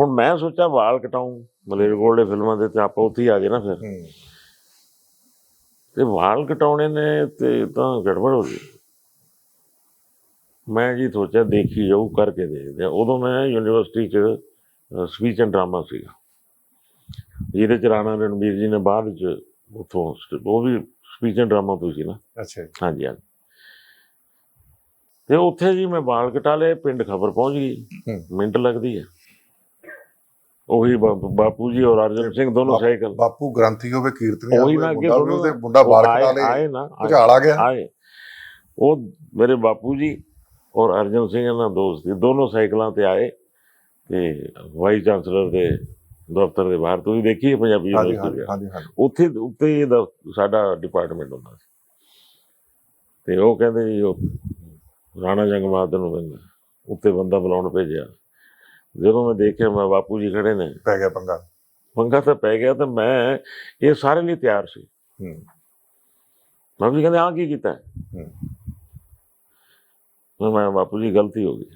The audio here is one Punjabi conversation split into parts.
ਹੁਣ ਮੈਂ ਸੋਚਿਆ ਵਾਲ ਕਟਾਉਂ ਮਲੇਰਕੋਟਲੇ ਫਿਲਮਾਂ ਦੇ ਤੇ ਆਪਾਂ ਉੱਥੇ ਹੀ ਆ ਗਏ ਨਾ ਫਿਰ। ਤੇ ਵਾਲ ਕਟਾਉਣੇ ਨੇ ਤੇ ਤਾਂ ਗੜਬੜ ਹੋ ਗਈ। ਮੈਂ ਜੀ ਸੋਚਿਆ ਦੇਖੀ ਜਾਊ ਕਰਕੇ ਦੇਖਦੇ ਆ ਉਦੋਂ ਮੈਂ ਯੂਨੀਵਰਸਿਟੀ ਚ ਸਪੀਚ ਐਂਡ ਡਰਾਮਾ ਸੀਗਾ। ਜਿਹਦੇ ਚ ਰਾਣਾ ਰਣਬੀਰ ਜੀ ਨੇ ਬਾਅਦ ਚ ਉਥੋਂ ਉਹ ਵੀ ਸਪੀਚ ਐਂਡ ਡਰਾਮਾ ਤੋਂ ਸੀ ਨਾ। ਅੱਛਾ ਹਾਂਜੀ ਹਾਂਜੀ। ਤੇ ਉੱਥੇ ਜੀ ਮੈਂ ਵਾਲ ਕਟਾ ਲਏ ਪਿੰਡ ਖਬਰ ਪਹੁੰਚ ਗਈ। ਮਿੰਟ ਲੱਗਦੀ ਹੈ। ਉਹੀ ਬਾ- ਬਾਪੂ ਜੀ ਔਰ ਅਰਜਨ ਸਿੰਘ ਦੋਨੋਂ ਬਾਪ- ਸਾਈਕਲ। ਬਾਪੂ ਗ੍ਰੰਥੀ ਹੋਵੇ ਕੀਰਤਨੀਆ ਉਹੀ ਨਾ ਅੱਗੇ ਦੋਨੋਂ ਉਹਦੇ ਮੁੰਡਾ ਆਏ- ਕਟਾ ਲੇ ਆਏ ਨਾ ਆਏ- ਭੁਚਾਲ ਆ ਗਿਆ। ਆਏ। ਉਹ ਮੇਰੇ ਬਾਪੂ ਜੀ ਔਰ ਅਰਜਨ ਸਿੰਘ ਨਾਲ ਦੋਸਤ ਸੀ ਦੋਨੋਂ ਸਾਈਕਲਾਂ ਤੇ ਆਏ ਤੇ ਵਾਈਸ ਚਾਂਸਲਰ ਦੇ ਦਫ਼ਤਰ ਦੇ ਬਾਹਰ। ਤੁਸੀਂ ਦੇਖੀ ਹੈ ਪੰਜਾਬੀ ਹਾਂਜੀ ਯੂਨੀਵਰਸਿਟੀ ਹਾਂਜੀ ਹਾਂਜੀ ਹਾਂਜੀ। ਉੱਥੇ ਉੱਤੇ ਹੀ ਇਹਦਾ ਸਾਡਾ ਡਿਪਾਰਟਮੈਂਟ ਹੁੰਦਾ ਸੀ। ਤੇ ਉਹ ਕਹਿੰਦੇ ਜੀ ਉਹ ਰਾਣਾ ਜੰਗ ਬਹਾਦਰ ਨੂੰ ਕਹਿੰਦੇ ਉੱਤੇ ਬੰਦਾ ਬੁਲਾਉਣ ਭੇਜਿਆ। ਜਦੋਂ ਮੈਂ ਦੇਖਿਆ ਮੈਂ ਬਾਪੂ ਜੀ ਖੜੇ ਨੇ। ਪੈ ਗਿਆ ਪੰਗਾ। ਪੰਗਾ ਤਾਂ ਪੈ ਗਿਆ ਤੇ ਮੈਂ ਇਹ ਸਾਰੇ ਲਈ ਤਿਆਰ ਸੀ। ਹੂੰ। ਬਾਪੂ ਜੀ ਕਹਿੰਦੇ ਆ ਕੀ ਕੀਤਾ? ਹੈ? ਮੈਂ ਬਾਪੂ ਜੀ ਗਲਤੀ ਹੋ ਗਈ।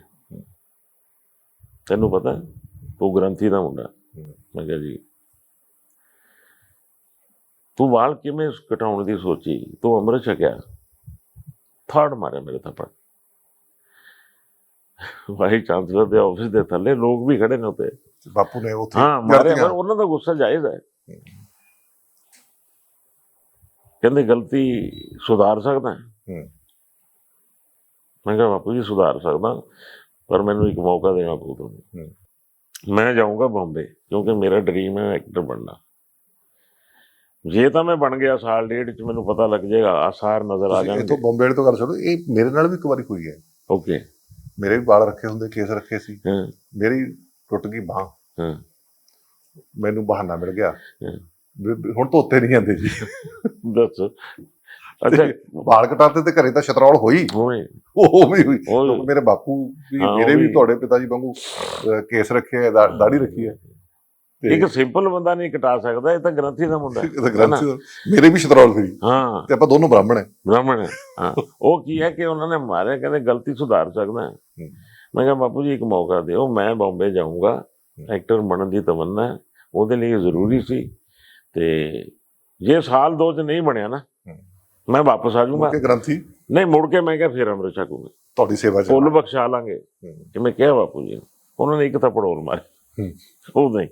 ਤੈਨੂੰ ਪਤਾ? ਤੂੰ ਗ੍ਰੰਥੀ ਦਾ ਮੁੰਡਾ। ਮੈਂ ਕਿਹਾ ਜੀ ਤੂੰ ਵਾਲ ਕਿਵੇਂ ਕਟਾਉਣ ਦੀ ਸੋਚੀ? ਤੂੰ ਅੰਮ੍ਰਿਤ ਛਕਿਆ। ਥਰਡ ਮਾਰਿਆ ਮੇਰੇ ਥੱਪੜ। ਵਾਈ ਚਾਂਸਲਰ ਦੇ ਆਫਿਸ ਦੇ ਥੱਲੇ ਲੋਕ ਵੀ ਖੜੇ ਨੇ ਉੱਤੇ ਤੇ ਬਾਪੂ ਨੇ ਉੱਥੇ ਹਾਂ ਜੜਤੀਆਂ। ਪਰ ਉਹਨਾਂ ਦਾ ਗੁੱਸਾ ਜਾਇਜ਼ ਹੈ। ਕਹਿੰਦੇ ਗਲਤੀ ਸੁਧਾਰ ਸਕਦਾ ਮੈਂ ਕਿਹਾ ਬਾਪੂ ਜੀ ਸੁਧਾਰ ਸਕਦਾ ਪਰ ਮੈਨੂੰ ਇੱਕ ਮੌਕਾ ਦੇਣਾ ਪਊ ਤੁਹਾਨੂੰ। ਮੈਂ ਜਾਊਂਗਾ ਬੰਬੇ ਕਿਉਂਕਿ ਮੇਰਾ ਡ੍ਰੀਮ ਹੈ ਐਕਟਰ ਬਣਨਾ। ਜੇ ਤਾਂ ਮੈਂ ਬਣ ਗਿਆ ਸਾਲ ਡੇਢ ਚ ਮੈਨੂੰ ਪਤਾ ਲੱਗ ਜਾਏਗਾ ਆਸਾਰ ਨਜ਼ਰ ਆ ਤੁਸੀਂ ਇੱਥੋਂ ਜਾਣਗੇ। ਬੰਬੇ ਤੋਂ ਗੱਲ ਛੱਡੋ ਇਹ ਮੇਰੇ ਨਾਲ ਵੀ ਇੱਕ ਵਾਰੀ ਹੋਈ ਹੈ। ਓਕੇ ਮੇਰੇ ਵੀ ਵਾਲ ਰੱਖੇ ਹੁੰਦੇ ਕੇਸ ਰੱਖੇ ਸੀ। ਮੇਰੀ ਟੁੱਟ ਗਈ ਬਾਹ। ਮੈਨੂੰ ਬਹਾਨਾ ਮਿਲ ਗਿਆ। ਹੁਣ ਧੋਤੇ ਨਹੀਂ ਜਾਂਦੇ ਜੀ। ਦੱਸ। ਅੱਛਾ। ਵਾਲ ਕਟਾਤੇ ਤੇ ਘਰੇ ਤਾਂ ਸ਼ਤਰੌਲ ਹੋਈ। ਹੋਏ। ਉਹ ਵੀ ਹੋਈ। ਮੇਰੇ ਬਾਪੂ ਵੀ ਮੇਰੇ ਵੀ। ਤੁਹਾਡੇ ਪਿਤਾ ਜੀ ਵਾਂਗੂ ਕੇਸ ਰੱਖੇ ਆ ਦਾ- ਦਾੜੀ ਰੱਖੀ ਹੈ ਇੱਕ ਸਿੰਪਲ ਬੰਦਾ ਨਹੀਂ ਕਟਾ ਸਕਦਾ ਇਹ ਤਾਂ ਗ੍ਰੰਥੀ ਦਾ ਮੁੰਡਾ ਹੈ। ਇਹ ਤਾਂ ਗ੍ਰੰਥੀ ਮੇਰੇ ਵੀ ਸ਼ਤਰੌਲ ਸੀ। ਹਾਂ। ਤੇ ਆਪਾਂ ਦੋਨੋਂ ਬ੍ਰਾਹਮਣ ਹੈ। ਬ੍ਰਾਹਮਣ ਹੈ ਹਾਂ। ਉਹ ਕੀ ਹੈ ਕਿ ਉਹਨਾਂ ਨੇ ਮਾਰਿਆ ਕਹਿੰਦੇ ਗਲਤੀ ਸੁਧਾਰ ਸਕਦਾ ਹੈ। ਮੈਂ ਕਿਹਾ ਬਾਪੂ ਜੀ ਇੱਕ ਮੌਕਾ ਦਿਓ ਮੈਂ ਬੰਬੇ ਜਾਊਂਗਾ। ਐਕਟਰ ਬਣਨ ਦੀ ਤਮੰਨਾ ਉਹਦੇ ਲਈ ਜ਼ਰੂਰੀ ਸੀ। ਤੇ ਜੇ ਸਾਲ ਦੋ ਚ ਨਹੀਂ ਬਣਿਆ ਨਾ। ਮੈਂ ਵਾਪਸ ਆ ਜਾਊਂਗਾ। ਕਿ ਗ੍ਰੰਥੀ? ਨਹੀਂ ਮੁੜ ਕੇ ਮੈਂ ਕਿਹਾ ਫੇਰ ਅੰਮ੍ਰਿਤ ਛਕੂਗਾ। ਤੁਹਾਡੀ ਸੇਵਾ ਚ ਫੁੱਲ ਬਖਸ਼ਾ ਲਾਂਗੇ। ਜਿਵੇਂ ਕਿਹਾ ਬਾਪੂ ਜੀ। ਉਹਨਾਂ ਨੇ ਇੱਕ ਥੱਪੜ ਹੋਰ ਮਾਰੇ ਹੂੰ। ਉਹ ਨਹੀਂ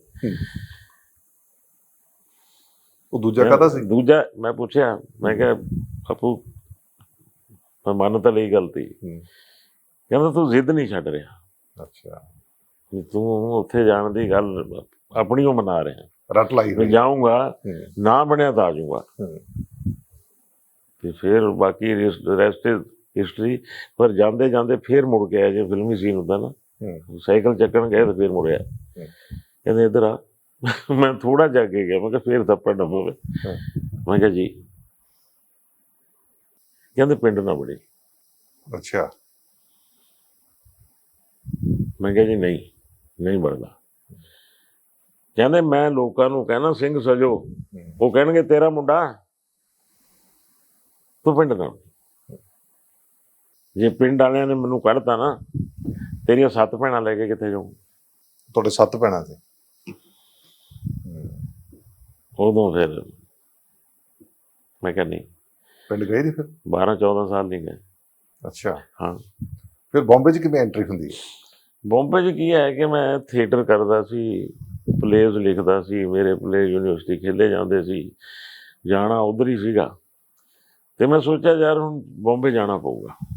ਉਹ ਦੂਜਾ ਕਹਦਾ ਸੀ? ਦੂਜਾ ਮੈਂ ਪੁੱਛਿਆ ਮੈਂ ਕਿਹਾ ਬਾਪੂ ਮੈਂ ਮੰਨ ਤਾਂ ਲਈ ਗਲਤੀ। ਕਹਿੰਦਾ ਤੂੰ ਜ਼ਿੱਦ ਨਹੀਂ ਛੱਡ ਰਿਹਾ। ਅੱਛਾ। ਤੂੰ ਉੱਥੇ ਜਾਣ ਦੀ ਗੱਲ ਆਪਣੀ ਉਹ ਮਨਾ ਰਿਹਾ। ਰੱਟ ਲਾਈ ਹੋਈ। ਜਾਊਂਗਾ। ਨਾ ਬਣਿਆ ਤਾਂ ਆ ਜਾਊਂਗਾ। ਤੇ ਫਿਰ ਬਾਕੀ ਰੈਸਟ ਹਿਸਟਰੀ ਪਰ ਜਾਂਦੇ ਜਾਂਦੇ ਫਿਰ ਮੁੜ ਆਇਆ ਜੇ ਫਿਲਮੀ ਸੀਨ ਹੁੰਦਾ ਨਾ। ਸਾਈਕਲ ਚੱਕਣ ਗਏ ਤੇ ਫਿਰ ਮੁੜਿਆ ਕਹਿੰਦੇ ਇੱਧਰ ਆ। ਮੈਂ ਥੋੜਾ ਜਾ ਕੇ ਗਿਆ ਮੈਂ ਕਿਹਾ ਫਿਰ ਥੱਪੜ ਨਾ ਪਵੇ। ਮੈਂ ਕਿਹਾ ਜੀ। ਕਹਿੰਦੇ ਪਿੰਡ ਨਾ ਬੜੀ। ਅੱਛਾ। ਮੈਂ ਕਿਹਾ ਜੀ ਨਹੀਂ ਨਹੀਂ ਬਣਦਾ। ਕਹਿੰਦੇ ਮੈਂ ਲੋਕਾਂ ਨੂੰ ਕਹਿਣਾ ਸਿੰਘ ਸਜੋ ਉਹ ਕਹਿਣਗੇ ਤੇਰਾ ਮੁੰਡਾ। ਤੂੰ ਪਿੰਡ ਦਾ ਜੇ ਪਿੰਡ ਵਾਲਿਆਂ ਨੇ ਮੈਨੂੰ ਕੱਢਤਾ ਨਾ ਤੇਰੀਆਂ ਸੱਤ ਭੈਣਾਂ ਲੈ ਕੇ ਕਿੱਥੇ ਜਾਊਂ? ਤੁਹਾਡੇ ਸੱਤ ਭੈਣਾਂ ਸੀ। ਉਦੋਂ ਫਿਰ ਮੈਂ ਕਿਹਾ ਨਹੀਂ। ਪਿੰਡ ਗਏ ਨਹੀਂ ਫਿਰ? 12 14 ਸਾਲ ਨਹੀਂ ਗਏ। ਅੱਛਾ। ਹਾਂ। ਫਿਰ ਬੰਬੇ 'ਚ ਕਿਵੇਂ ਐਂਟਰੀ ਹੁੰਦੀ ਹੈ? ਬੰਬੇ 'ਚ ਕੀ ਹੈ ਕਿ ਮੈਂ ਥੀਏਟਰ ਕਰਦਾ ਸੀ ਪਲੇਜ਼ ਲਿਖਦਾ ਸੀ ਮੇਰੇ ਪਲੇ ਯੂਨੀਵਰਸਿਟੀ ਖੇਲੇ ਜਾਂਦੇ ਸੀ। ਜਾਣਾ ਉਧਰ ਹੀ ਸੀਗਾ। ਤੇ ਮੈਂ ਸੋਚਿਆ ਯਾਰ ਹੁਣ ਬੰਬੇ ਜਾਣਾ ਪਊਗਾ।